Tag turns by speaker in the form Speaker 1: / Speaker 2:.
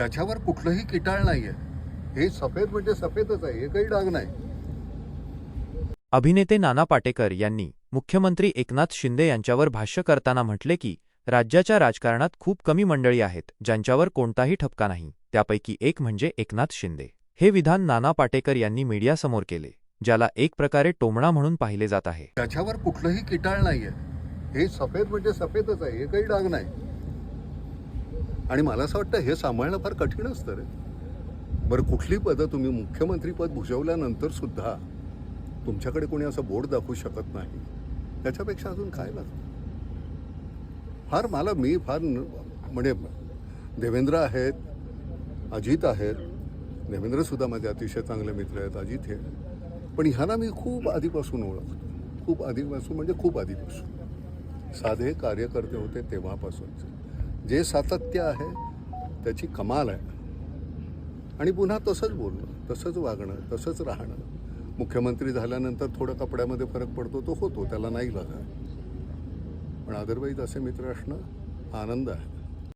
Speaker 1: त्याच्यावर कुठलंही किटाळ नाहीये. हे सफेद म्हणजे सफेदच आहे हे काही डाग नाही.
Speaker 2: अभिनेते नाना पाटेकर यांनी मुख्यमंत्री एकनाथ शिंदे यांच्यावर भाष्य करताना म्हटले की राज्याच्या राजकारणात खूप कमी मंडळी आहेत ज्यांच्यावर कोणताही ठपका नाही. त्यापैकी एक म्हणजे एकनाथ शिंदे. हे विधान नाना पाटेकर यांनी मीडियासमोर केले ज्याला एक प्रकारे टोमणा म्हणून पाहिले जात आहे.
Speaker 1: त्याच्यावर कुठलंही किटाळ नाहीये. हे सफेद म्हणजे सफेदच आहे हे काही डाग नाही. आणि मला असं वाटतं हे सांभाळणं फार कठीण असतं रे. बरं कुठली पदं तुम्ही मुख्यमंत्रीपद भुजवल्यानंतर सुद्धा तुमच्याकडे कोणी असं बोर्ड दाखवू शकत नाही? त्याच्यापेक्षा अजून काय लागतं? फार मला मी फार म्हणजे देवेंद्र आहेत अजित आहेत. देवेंद्रसुद्धा माझे अतिशय चांगले मित्र आहेत अजित हे. पण ह्यांना मी खूप आधीपासून ओळखतो. खूप आधीपासून म्हणजे खूप आधीपासून. साधे कार्यकर्ते होते तेव्हापासूनचे. जे सातत्य आहे त्याची कमाल आहे. आणि पुन्हा तसंच बोलणं तसंच वागणं तसंच राहणं. मुख्यमंत्री झाल्यानंतर थोडं कपड्यामध्ये फरक पडतो तो होतो त्याला नाही लागा पण अदरवाईज असे मित्र असणं आनंद आहे.